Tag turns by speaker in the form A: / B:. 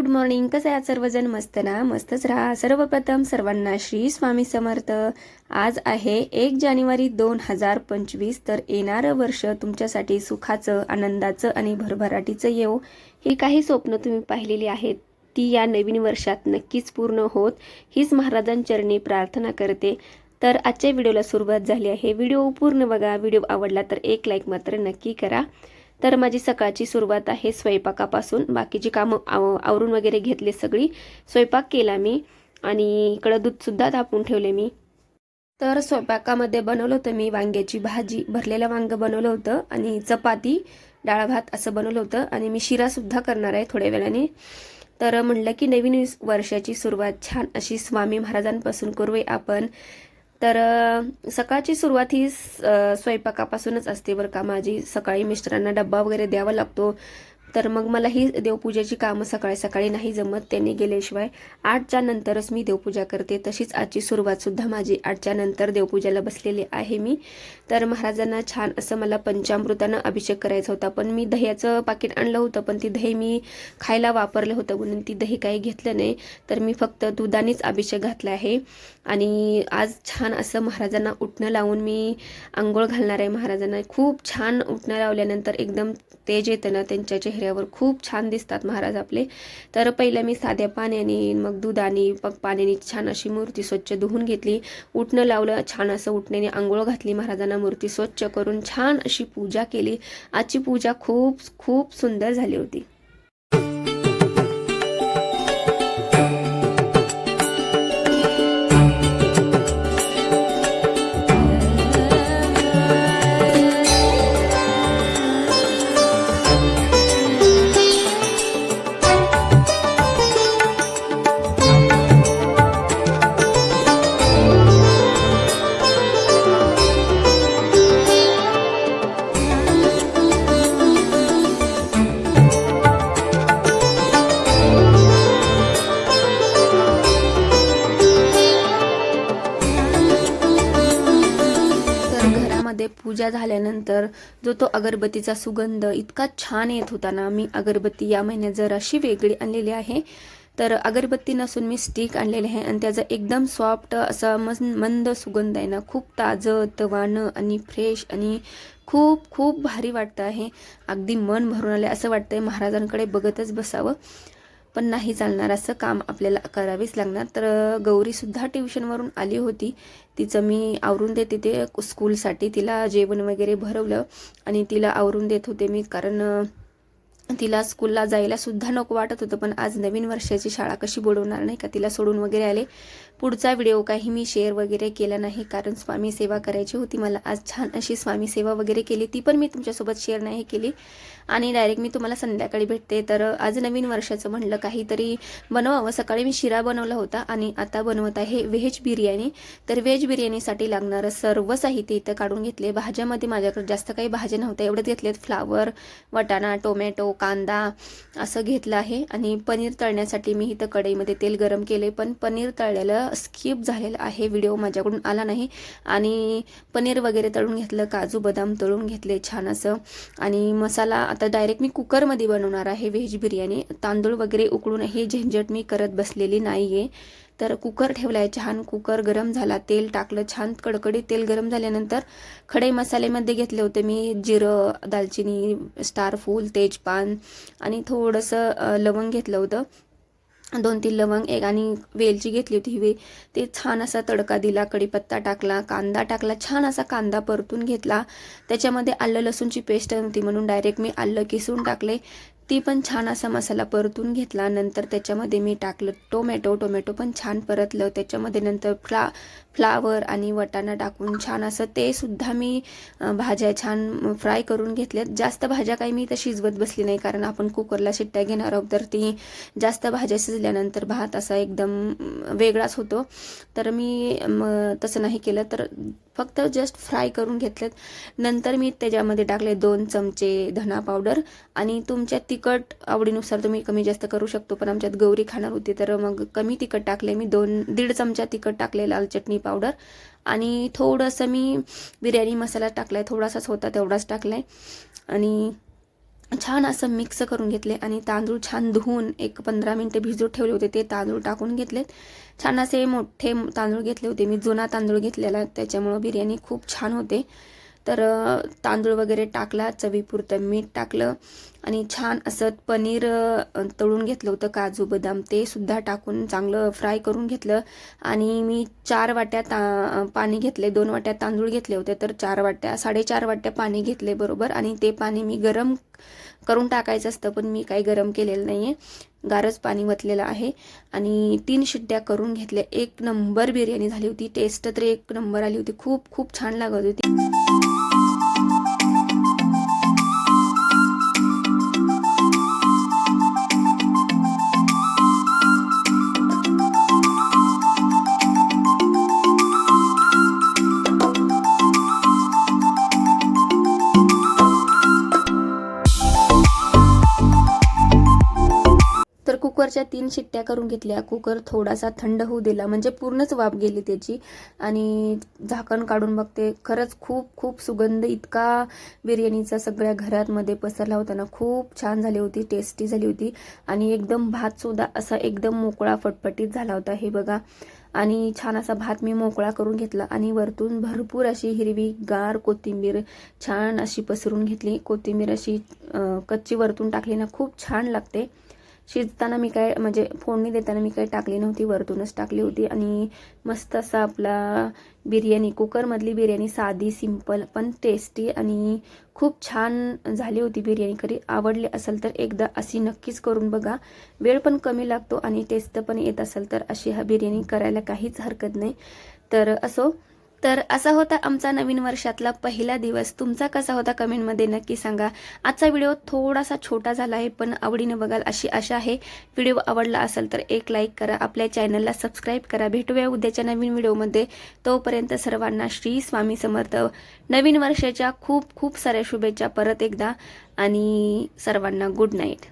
A: Good morning. कसं आहे सर्वजण? मस्त ना? मस्तच राहा. सर्वप्रथम सर्वांना श्री स्वामी समर्थ. आज आहे एक जानेवारी दोन हजार पंचवीस. तर येणारं वर्ष तुमच्यासाठी सुखाचं आनंदाचं आणि भरभराटीचं येऊ ही काही स्वप्न तुम्ही पाहिलेली आहेत ती या नवीन वर्षात नक्कीच पूर्ण होत. हीच महाराजांचरणी प्रार्थना करते. तर आजच्या व्हिडिओला सुरुवात झाली आहे. व्हिडिओ पूर्ण बघा. व्हिडिओ आवडला तर एक लाईक मात्र नक्की करा. तर माझी सकाळची सुरुवात आहे स्वयंपाकापासून. बाकीची कामं आव आवरून वगैरे घेतले सगळी स्वयंपाक केला मी आणि इकडं दूधसुद्धा तापून ठेवले मी. तर स्वयंपाकामध्ये बनवलं होतं मी वांग्याची भाजी भरलेलं वांगं बनवलं होतं आणि चपाती डाळ भात असं बनवलं होतं आणि मी शिरासुद्धा करणार आहे थोड्या वेळाने. तर म्हणलं की नवीन वर्षाची सुरुवात छान अशी स्वामी महाराजांपासून करूया आपण. तर सकाळची सुरुवात ही स- स्वयंपाकापासूनच असते बरं का. माझी सकाळी मिस्टरांना डब्बा वगैरे द्यावा लागतो. तर मग मला ही देवपूजेची कामं सकाळी सकाळी नाही जमत त्यांनी गेल्याशिवाय आठच्या नंतरच मी देवपूजा करते. तशीच आजची सुरुवातसुद्धा माझी आठच्या नंतर देवपूजाला बसलेली आहे मी. तर महाराजांना छान असं मला पंचामृतानं अभिषेक करायचा होता. पण मी दह्याचं पाकिट आणलं होतं पण ती दही मी खायला वापरलं होतं म्हणून ती दही काही घेतलं नाही. तर मी फक्त दुधानेच अभिषेक घातला आहे. आणि आज छान असं महाराजांना उठणं लावून मी आंघोळ घालणार आहे. महाराजांना खूप छान उठणं लावल्यानंतर एकदम तेज येतं ना त्यांच्या चेहऱ्यावर खूप छान दिसतात महाराज आपले. तर पहिलं मी साध्या पाण्याने मग दुधाने मग पाण्याने छान अशी मूर्ती स्वच्छ धुवून घेतली. उठणं लावलं छान असं उठण्याने आंघोळ घातली. महाराजांना मूर्ती स्वच्छ करून छान अशी पूजा केली. आजची पूजा खूप खूप सुंदर झाली होती. पूजा झाल्यानंतर जो तो अगरबत्तीचा सुगंध इतका छान येत होता ना मी अगरबत्ती या महिन्यात जराशी वेगळी आणलेली आहे तर अगरबत्ती नसून मी स्टिक आणलेले आहे आणि त्याचा एकदम सॉफ्ट असा मन मंद सुगंध आहे ना खूप ताजं तवानं आणि फ्रेश आणि खूप खूप भारी वाटतं आहे. अगदी मन भरून आले असं वाटतंय महाराजांकडे बघतच बसावं. पण नाही चालणार असं काम आपल्याला करावेच लागणार. तर गौरीसुद्धा ट्युशनवरून आली होती. तिचं मी आवरून देते ते स्कूलसाठी तिला जेवण वगैरे भरवलं आणि तिला आवरून देत होते मी. कारण तिला स्कूलला जायला सुद्धा नको वाटत होतं पण आज नवीन वर्षाची शाळा कशी बोलवणार नाही का? तिला सोडून वगैरे आले. पुढचा व्हिडिओ काही मी शेअर वगैरे केला नाही कारण स्वामी सेवा करायची होती. मला आज छान अशी स्वामी सेवा वगैरे केली. ती पण मी तुमच्यासोबत शेअर नाही केली. आणि डायरेक्ट मी तुम्हाला संध्याकाळी भेटते. तर आज नवीन वर्षाचं म्हणलं काहीतरी बनवावं. सकाळी मी शिरा बनवला होता आणि आता बनवत आहे व्हेज बिर्याणी. तर व्हेज बिर्याणीसाठी लागणारं सर्व साहित्य इथं काढून घेतले. भाज्यामध्ये माझ्याकडे जास्त काही भाज्या नव्हत्या. एवढंच घेतलेत. फ्लावर वटाणा टोमॅटो कांदा असं घेतलं आहे. आणि पनीर तळण्यासाठी मी इथं कढईमध्ये तेल गरम केले पण पनीर तळलेलं स्किप झालेलं आहे. व्हिडिओ माझ्याकडून आला नाही. आणि पनीर वगैरे तळून घेतलं काजू बदाम तळून घेतले छान असं. आणि मसाला आता डायरेक्ट मी कुकरमध्ये बनवणार आहे. व्हेज बिर्याणी. तांदूळ वगैरे उकळून हे झंझट मी करत बसलेली नाही आहे तर कुकर ठेवला आहे छान. कुकर गरम झाला तेल टाकलं छान. कडकडीत तेल गरम झाल्यानंतर खडे मसाल्यामध्ये घेतले होते मी जिरं दालचिनी स्टार फूल तेजपान आणि थोडंसं लवंग घेतलं होतं. दोन तीन लवंग एक आणि वेलची घेतली होती हिवी. ते छान असा तडका दिला कढीपत्ता टाकला कांदा टाकला छान असा कांदा परतून घेतला. त्याच्यामध्ये आलं लसूणची पेस्ट नव्हती म्हणून डायरेक्ट मी आलं किसून टाकले. ती पण छान असा मसाला परतून घेतला. नंतर त्याच्यामध्ये मी टाकलं टोमॅटो. टोमॅटो पण छान परतलं. त्याच्यामध्ये नंतर फ्ला फ्लावर आणि वटाणा टाकून छान असं ते सुद्धा मी भाज्या छान फ्राय करून घेतल्यात. जास्त भाज्या काही मी तर शिजवत बसली नाही कारण आपण कुकरला शिट्ट्या घेणार आहोत तर ती जास्त भाज्या शिजल्यानंतर भात असा एकदम वेगळाच होतो. तर मी तसं नाही केलं. तर फक्त जस्ट फ्राय करून घेतलेत. नंतर मी त्याच्यामध्ये टाकले दोन चमचे धना पावडर आणि तुमच्या तिखट आवडीनुसार तुम्ही कमी जास्त करू शकतो पण आमच्यात गौरी खाणार होती तर मग कमी तिखट टाकले मी. दोन दीड चमचा तिखट टाकले लाल चटणी पावडर. आणि थोडंसं मी बिर्याणी मसाला टाकला आहे थोडासाच होता तेवढाच टाकला आहे आणि छान असं मिक्स करून घेतले आणि तांदूळ छान धुवून एक पंधरा मिनटं भिजून ठेवले होते ते तांदूळ टाकून घेतलेत. छान असे मोठे तांदूळ घेतले होते मी जुना तांदूळ घेतलेला त्याच्यामुळं बिर्याणी खूप छान होते. तर तांदूळ वगैरे टाकला चवीपुरतं मीठ टाकलं आणि छान असं पनीर तळून घेतलं होतं काजू बदाम ते सुद्धा टाकून चांगलं फ्राय करून घेतलं आणि मी चार वाट्या ता पाणी घेतले दोन वाट्या तांदूळ घेतले होते तर चार वाट्या साडेचार वाट्या पाणी घेतले बरोबर आणि ते पाणी मी गरम करून टाकायचं असतं पण मी काही गरम केलेलं नाही आहे गारच पाणी वतलेलं आहे. आणि तीन शिट्ट्या करून घेतल्या. एक नंबर बिर्याणी झाली होती. टेस्ट तर एक नंबर आली होती. खूप खूप छान लागत होती. कुकरच्या तीन शिट्ट्या करून घेतल्या. कुकर थोडासा थंड होऊ दिला. म्हणजे पूर्णच वाफ गेली त्याची. आणि झाकण काढून बघते. खरंच खूप खूप सुगंध इतका बिर्याणीचा सगळ्या घरातमध्ये पसरला होता ना. खूप छान झाली होती. टेस्टी झाली होती. आणि एकदम भातसुद्धा असा एकदम मोकळा फटफटीत झाला होता. हे बघा. आणि छान असा भात मी मोकळा करून घेतला. आणि वरतून भरपूर अशी हिरवी गार कोथिंबीर छान अशी पसरून घेतली. कोथिंबीर अशी कच्ची वरतून टाकली ना खूप छान लागते. शिजताना मी काय म्हणजे फोडणी देताना मी काय टाकली नव्हती वरतूनच टाकली होती. आणि मस्त असा आपला बिर्याणी कुकरमधली बिर्याणी साधी सिंपल पण टेस्टी आणि खूप छान झाली होती बिर्याणी खरी आवडली असेल तर एकदा अशी नक्कीच करून बघा. वेळ पण कमी लागतो आणि टेस्ट पण येत असेल तर अशी हा बिर्याणी करायला काहीच हरकत नाही. तर असो तर असा होता आमचा नवीन वर्षातला पहिला दिवस. तुमचा कसा होता कमेंटमध्ये नक्की सांगा. आजचा व्हिडिओ थोडासा छोटा झाला आहे पण आवडीने बघाल अशी आशा आहे. व्हिडिओ आवडला असेल तर एक लाईक करा आपल्या चॅनलला सबस्क्राईब करा. भेटूया उद्याच्या नवीन व्हिडिओमध्ये. तोपर्यंत सर्वांना श्री स्वामी समर्थ. नवीन वर्षाच्या खूप खूप साऱ्या शुभेच्छा परत एकदा. आणि सर्वांना गुड नाईट